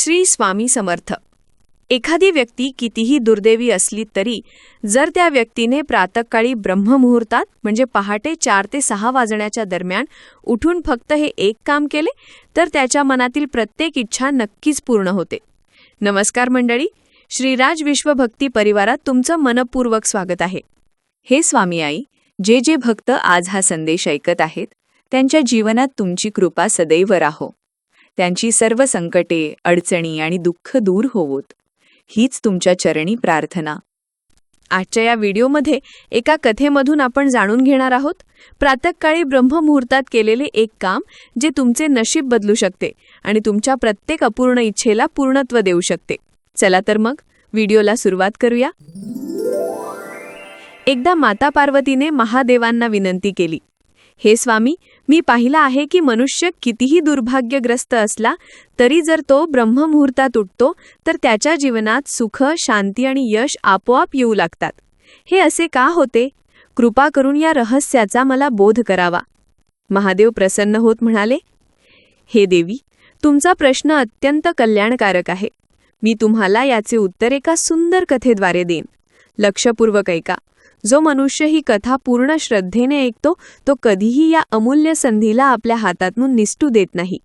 श्री स्वामी समर्थ. एखादी व्यक्ती कितीही दुर्दैवी असली तरी जर त्या व्यक्तीने प्रातकाळी ब्रह्ममुहूर्तात म्हणजे पहाटे चार ते सहा वाजण्याच्या दरम्यान उठून फक्त हे एक काम केले तर त्याच्या मनातील प्रत्येक इच्छा नक्कीच पूर्ण होते. नमस्कार मंडळी श्रीराज विश्वभक्ती परिवारात तुमचं मनपूर्वक स्वागत आहे. हे स्वामी आई जे जे भक्त आज हा संदेश ऐकत आहेत त्यांच्या जीवनात तुमची कृपा सदैव राहो. त्यांची सर्व संकटे अडचणी आणि दुःख दूर होवोत. हीच तुमच्या चरणी प्रार्थना. आजच्या या व्हिडिओमध्ये एका कथेमधून आपण जाणून घेणार आहोत प्रातकाळी ब्रह्ममुहूर्तात केलेले एक काम जे तुमचे नशीब बदलू शकते आणि तुमच्या प्रत्येक अपूर्ण इच्छेला पूर्णत्व देऊ शकते. चला तर मग व्हिडिओला सुरुवात करूया. एकदा माता पार्वतीने महादेवांना विनंती केली हे स्वामी मी पाहिलं आहे की मनुष्य कितीही दुर्भाग्यग्रस्त असला तरी जर तो ब्रह्ममुहूर्तात उठतो तर त्याच्या जीवनात सुख शांती आणि यश आपोआप येऊ लागतात. हे असे का होते? कृपा करून या रहस्याचा मला बोध करावा. महादेव प्रसन्न होत म्हणाले हे देवी तुमचा प्रश्न अत्यंत कल्याणकारक आहे. मी तुम्हाला याचे उत्तर एका सुंदर कथेद्वारे देईन. लक्षपूर्वक ऐका. जो मनुष्य ही कथा पूर्ण श्रद्धेने ऐकतो तो कधीही या अमूल्य संधीला आपल्या हातातून निसटू देत नाही.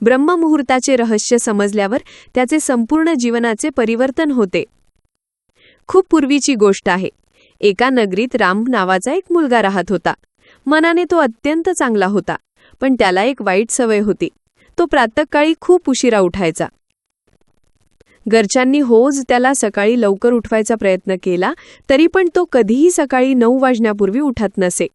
ब्रह्ममुहूर्ताचे रहस्य समजल्यावर त्याचे संपूर्ण जीवनाचे परिवर्तन होते. खूप पूर्वीची गोष्ट आहे. एका नगरीत राम नावाचा एक मुलगा राहत होता. मनाने तो अत्यंत चांगला होता पण त्याला एक वाईट सवय होती. तो प्रातकाळी खूप उशिरा उठायचा. घरच्यांनी होज त्याला सकाळी लवकर उठवायचा प्रयत्न केला तरी पण तो कधीही सकाळी नऊ वाजण्यापूर्वी उठत नसे.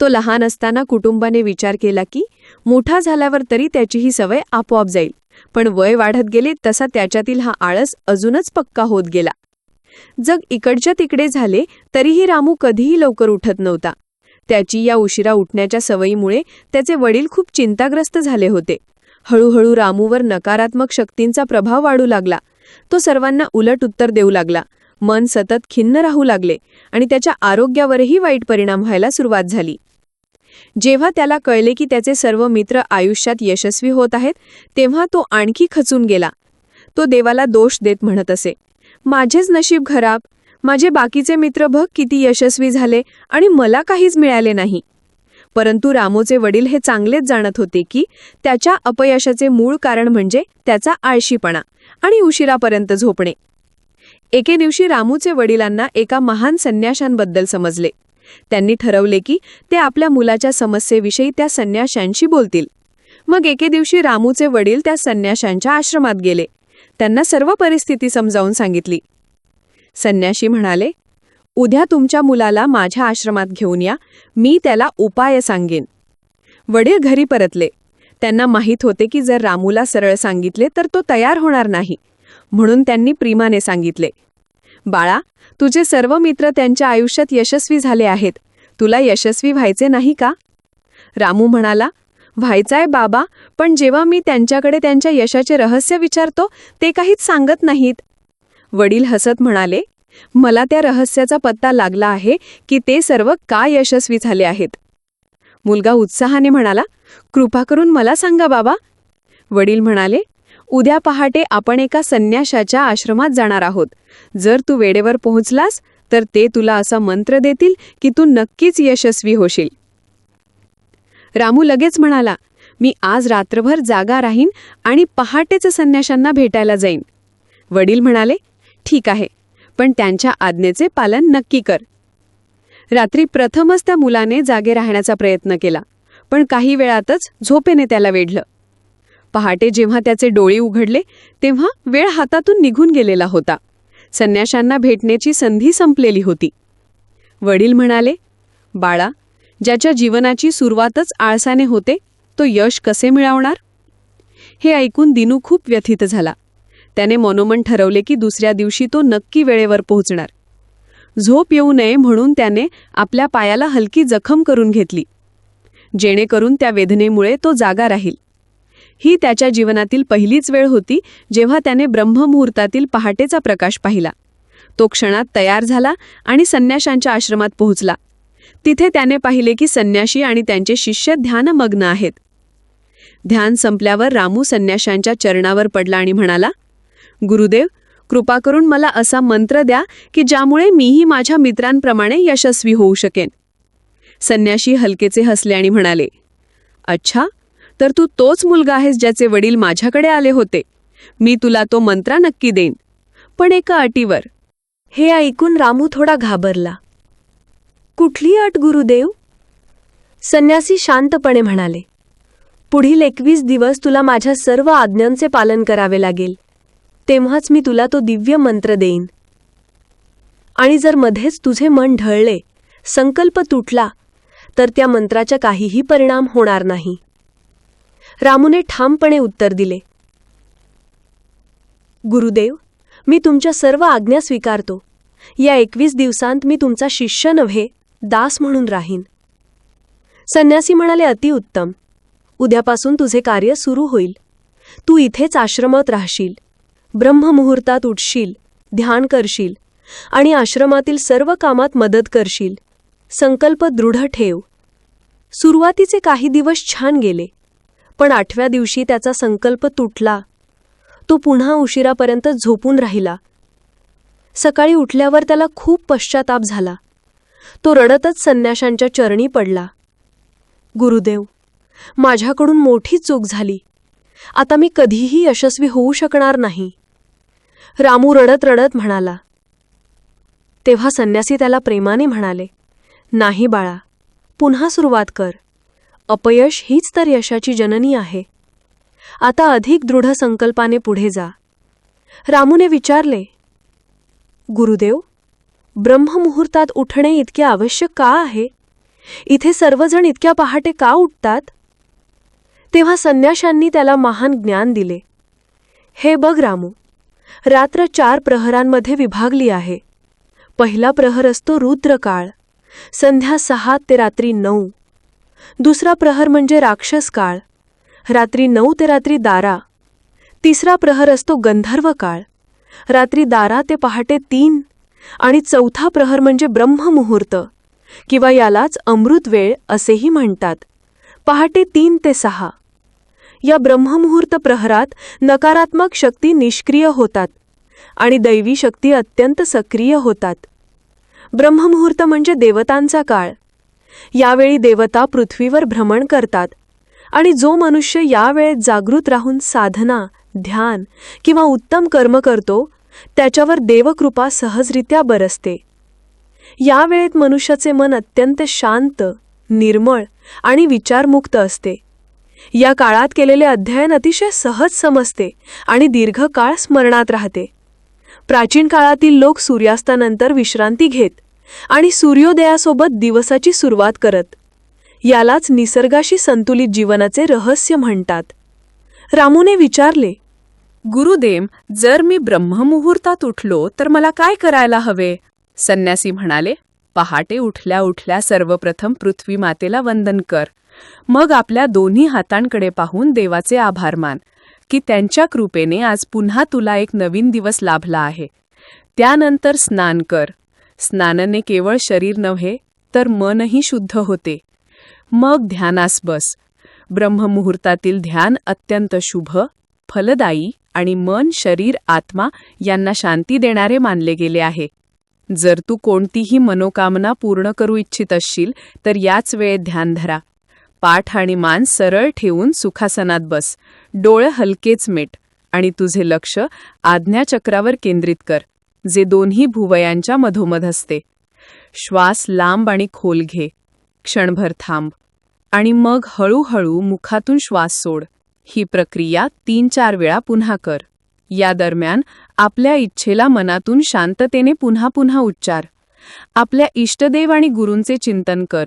तो लहान असताना कुटुंबाने विचार केला की मोठा झाल्यावर तरी त्याची ही सवय आपोआप जाईल पण वय वाढत गेले तसा त्याच्यातील हा आळस अजूनच पक्का होत गेला. जग इकडच्या तिकडे झाले तरीही रामू कधीही लवकर उठत नव्हता. त्याची या उशिरा उठण्याच्या सवयीमुळे त्याचे वडील खूप चिंताग्रस्त झाले होते. हळूहळू रामूवर नकारात्मक शक्तींचा प्रभाव वाढू लागला. तो सर्वांना उलट उत्तर देऊ लागला. मन सतत खिन्न राहू लागले आणि त्याच्या आरोग्यावरही वाईट परिणाम व्हायला सुरुवात झाली. जेव्हा त्याला कळले की त्याचे सर्व मित्र आयुष्यात यशस्वी होत आहेत तेव्हा तो आणखी खचून गेला. तो देवाला दोष देत म्हणत असे माझेच नशीब खराब. माझे बाकीचे मित्र भग किती यशस्वी झाले आणि मला काहीच मिळाले नाही. परंतु रामोचे वडील हे चांगलेच जाणत होते की त्याच्या अपयशाचे मूळ कारण म्हणजे त्याचा आळशीपणा आणि उशिरापर्यंत झोपणे. एके दिवशी रामूचे वडिलांना एका महान संन्याशांबद्दल समजले. त्यांनी ठरवले की ते आपल्या मुलाच्या समस्येविषयी त्या संन्याशांशी बोलतील. मग एके दिवशी रामूचे वडील त्या संन्याशांच्या आश्रमात गेले. त्यांना सर्व परिस्थिती समजावून सांगितली. संन्याशी म्हणाले उद्या तुमच्या मुलाला माझ्या आश्रमात घेऊन या. मी त्याला उपाय सांगेन. वडील घरी परतले. त्यांना माहीत होते की जर रामूला सरळ सांगितले तर तो तयार होणार नाही. म्हणून त्यांनी प्रीमाने सांगितले बाळा तुझे सर्व मित्र त्यांच्या आयुष्यात यशस्वी झाले आहेत. तुला यशस्वी व्हायचे नाही का? रामू म्हणाला व्हायचाय बाबा पण जेव्हा मी त्यांच्याकडे त्यांच्या यशाचे रहस्य विचारतो ते काहीच सांगत नाहीत. वडील हसत म्हणाले मला त्या रहस्याचा पत्ता लागला आहे की ते सर्व का यशस्वी झाले आहेत. मुलगा उत्साहाने म्हणाला कृपा करून मला सांगा बाबा. वडील म्हणाले उद्या पहाटे आपण एका संन्याशाच्या आश्रमात जाणार आहोत. जर तू वेळेवर पोहोचलास तर ते तुला असा मंत्र देतील की तू नक्कीच यशस्वी होशील. रामू लगेच म्हणाला मी आज रात्रभर जागा राहीन आणि पहाटेच संन्याशांना भेटायला जाईन. वडील म्हणाले ठीक आहे. पण त्यांच्या आज्ञेचे पालन नक्की कर. रात्री प्रथमच त्या मुलाने जागे राहण्याचा प्रयत्न केला पण काही वेळातच झोपेने त्याला वेढलं. पहाटे जेव्हा त्याचे डोळे उघडले तेव्हा वेळ हातातून निघून गेलेला होता. संन्याशांना भेटण्याची संधी संपलेली होती. वडील म्हणाले बाळा ज्याच्या जीवनाची सुरुवातच आळसाने होते तो यश कसे मिळवणार? हे ऐकून दिनू खूप व्यथित झाला. त्याने मनोमन ठरवले की दुसऱ्या दिवशी तो नक्की वेळेवर पोहोचणार. झोप येऊ नये म्हणून त्याने आपल्या पायाला हलकी जखम करून घेतली. जेणेकरून त्या वेदनेमुळे तो जागा राहील. ही त्याच्या जीवनातील पहिलीच वेळ होती जेव्हा त्याने ब्रह्ममुहूर्तातील पहाटेचा प्रकाश पाहिला. तो क्षणात तयार झाला आणि संन्याशांच्या आश्रमात पोहोचला. तिथे त्याने पाहिले की संन्याशी आणि त्यांचे शिष्य ध्यानमग्न आहेत. ध्यान संपल्यावर रामू संन्याशांच्या चरणावर पडला आणि म्हणाला गुरुदेव कृपा करून मला असा मंत्र द्या की ज्यामुळे मीही माझ्या मित्रांप्रमाणे यशस्वी होऊ शकेन. संन्याशी हलकेचे हसले आणि म्हणाले अच्छा तर तू तोच मुलगा आहेस ज्याचे वडील माझ्याकडे आले होते. मी तुला तो मंत्र नक्की देईन. पण एका अटीवर. हे ऐकून रामू थोडा घाबरला. कुठली अट गुरुदेव? संन्यासी शांतपणे म्हणाले पुढील एकवीस दिवस तुला माझ्या सर्व आज्ञांचे पालन करावे लागेल. तेव्हाच मी तुला तो दिव्य मंत्र देईन. आणि जर मध्येच तुझे मन ढळले संकल्प तुटला तर त्या मंत्राचा काहीही परिणाम होणार नाही. रामूने ठामपणे उत्तर दिले. गुरुदेव मी तुमच्या सर्व आज्ञा स्वीकारतो. या एकवीस दिवसांत मी तुमचा शिष्य नव्हे दास म्हणून राहीन. संन्यासी म्हणाले अतिउत्तम उद्यापासून तुझे कार्य सुरू होईल. तू इथेच आश्रमात राहशील. ब्रह्ममुहूर्तात उठशील ध्यान करशील आणि आश्रमातील सर्व कामात मदत करशील. संकल्प दृढ ठेव. सुरुवातीचे काही दिवस छान गेले पण आठव्या दिवशी त्याचा संकल्प तुटला. तो पुन्हा उशिरापर्यंत झोपून राहिला. सकाळी उठल्यावर त्याला खूप पश्चाताप झाला. तो रडतच संन्याशांच्या चरणी पडला. गुरुदेव माझ्याकडून मोठी चूक झाली. आता मी कधीही यशस्वी होऊ शकणार नाही. रामू रडत रडत म्हणाला तेव्हा संन्यासी त्याला प्रेमाने म्हणाले नाही बाळा पुन्हा सुरुवात कर. अपयश हीच तर यशाची जननी आहे. आता अधिक दृढ संकल्पाने पुढे जा. रामूने विचारले गुरुदेव ब्रह्ममुहूर्तात उठणे इतके आवश्यक का आहे? इथे सर्वजण इतक्या पहाटे का उठतात? तेव्हा संन्याशांनी त्याला महान ज्ञान दिले हे बघ रामू रात्र चार प्रहरांमध्ये विभागली आहे. पहिला प्रहर असतो रुद्रकाळ. संध्या सहा ते रात्री नऊ. दुसरा प्रहर म्हणजे राक्षस काळ रात्री नऊ ते रात्री दारा. तिसरा प्रहर असतो गंधर्व काळ रात्री दारा ते पहाटे तीन. आणि चौथा प्रहर म्हणजे ब्रह्ममुहूर्त. किंवा यालाच अमृत वेळ असेही म्हणतात. पहाटे तीन ते सहा. या ब्रह्ममुहूर्त प्रहरात नकारात्मक शक्ती निष्क्रिय होतात आणि दैवी शक्ती अत्यंत सक्रिय होतात. ब्रह्ममुहूर्त म्हणजे देवतांचा काळ. यावेळी देवता पृथ्वीवर भ्रमण करतात आणि जो मनुष्य या वेळेत जागृत राहून साधना ध्यान किंवा उत्तम कर्म करतो त्याच्यावर देवकृपा सहजरित्या बरसते. या वेळेत मनुष्याचे मन अत्यंत शांत निर्मळ आणि विचारमुक्त असते. या काळात केलेले अध्ययन अतिशय सहज समजते आणि दीर्घकाळ स्मरणात राहते. प्राचीन काळातील लोक सूर्यास्तानंतर विश्रांती घेत आणि सूर्योदयासोबत दिवसाची सुरुवात करत. यालाच निसर्गाशी संतुलित जीवनाचे रहस्य म्हणतात. रामूने विचारले गुरुदेव जर मी ब्रह्ममुहूर्तात उठलो तर मला काय करायला हवे? संन्यासी म्हणाले पहाटे उठल्या उठल्या सर्वप्रथम पृथ्वी मातेला वंदन कर. मग आपल्या दोन्ही हातांकडे पाहून देवाचे आभार मान की त्यांच्या कृपेने आज पुन्हा तुला एक नवीन दिवस लाभला आहे. त्यानंतर स्नान कर. स्नानाने केवळ शरीर नव्हे तर मनही शुद्ध होते. मग ध्यानास बस. ब्रह्ममुहूर्तातील ध्यान अत्यंत शुभ फलदायी आणि मन शरीर आत्मा यांना शांती देणारे मानले गेले आहे. जर तू कोणतीही मनोकामना पूर्ण करू इच्छित असशील तर याच वेळेत ध्यान धरा. पाठ आणि मान सरळ ठेवून सुखासनात बस. डोळं हलकेच मिट. आणि तुझे लक्ष आज्ञाचक्रावर केंद्रित कर जे दोन्ही भुवयांच्या मधोमध असते. श्वास लांब आणि खोल घे. क्षणभर थांब. आणि मग हळूहळू मुखातून श्वास सोड. ही प्रक्रिया तीन चार वेळा पुन्हा कर. या दरम्यान आपल्या इच्छेला मनातून शांततेने पुन्हा पुन्हा उच्चार. आपल्या इष्टदेव आणि गुरूंचे चिंतन कर.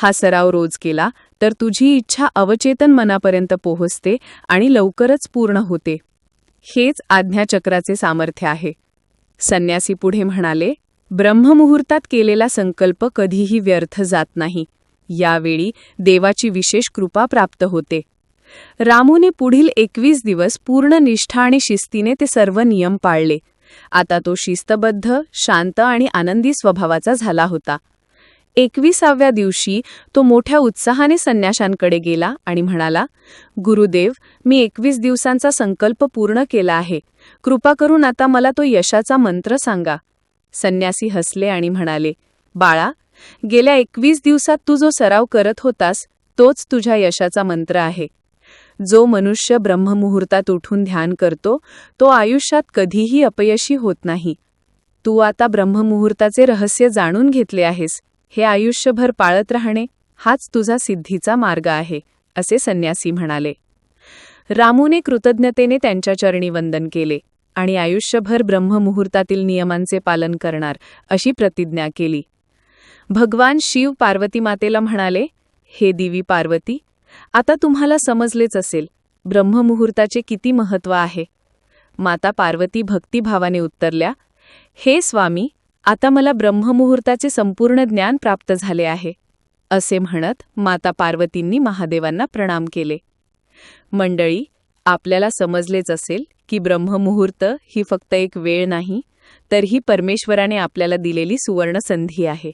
हा सराव रोज केला तर तुझी इच्छा अवचेतन मनापर्यंत पोहोचते आणि लवकरच पूर्ण होते. हेच आज्ञाचक्राचे सामर्थ्य आहे. संन्यासी पुढे म्हणाले ब्रह्ममुहूर्तात केलेला संकल्प कधीही व्यर्थ जात नाही. यावेळी देवाची विशेष कृपा प्राप्त होते. रामूने पुढील एकवीस दिवस पूर्ण निष्ठा आणि शिस्तीने ते सर्व नियम पाळले. आता तो शिस्तबद्ध शांत आणि आनंदी स्वभावाचा झाला होता. एकविसाव्या दिवशी तो मोठ्या उत्साहाने संन्याशांकडे गेला आणि म्हणाला गुरुदेव मी एकवीस दिवसांचा संकल्प पूर्ण केला आहे. कृपा करून आता मला तो यशाचा मंत्र सांगा. संन्यासी हसले आणि म्हणाले बाळा गेल्या एकवीस दिवसात तू जो सराव करत होतास तोच तुझ्या यशाचा मंत्र आहे. जो मनुष्य ब्रह्ममुहूर्तात उठून ध्यान करतो तो आयुष्यात कधीही अपयशी होत नाही. तू आता ब्रह्ममुहूर्ताचे रहस्य जाणून घेतले आहेस. हे आयुष्यभर पाळत राहणे हाच तुझा सिद्धीचा मार्ग आहे असे संन्यासी म्हणाले. रामूने कृतज्ञतेने त्यांच्या चरणी वंदन केले आणि आयुष्यभर ब्रह्ममुहूर्तातील नियमांचे पालन करणार अशी प्रतिज्ञा केली. भगवान शिव पार्वती मातेला म्हणाले हे देवी पार्वती आता तुम्हाला समजलेच असेल ब्रह्ममुहूर्ताचे किती महत्त्व आहे. माता पार्वती भक्तिभावाने उत्तरल्या हे स्वामी आता मला ब्रह्ममुहूर्ताचे संपूर्ण ज्ञान प्राप्त झाले आहे असे म्हणत माता पार्वतींनी महादेवांना प्रणाम केले. मंडळी आपल्याला समजलेच असेल की ब्रह्ममुहूर्त ही फक्त एक वेळ नाही तर ही परमेश्वराने आपल्याला दिलेली सुवर्ण संधी आहे.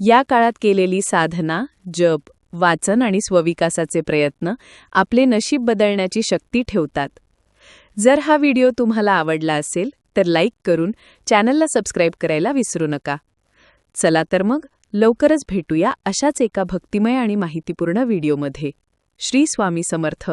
या काळात केलेली साधना जप वाचन आणि स्वविकासाचे प्रयत्न आपले नशीब बदलण्याची शक्ती ठेवतात. जर हा व्हिडिओ तुम्हाला आवडला असेल तर लाईक करून चॅनलला सबस्क्राईब करायला विसरू नका. चला तर मग लवकरच भेटूया अशाच एका भक्तिमय आणि माहितीपूर्ण व्हिडिओमध्ये. श्री स्वामी समर्थ.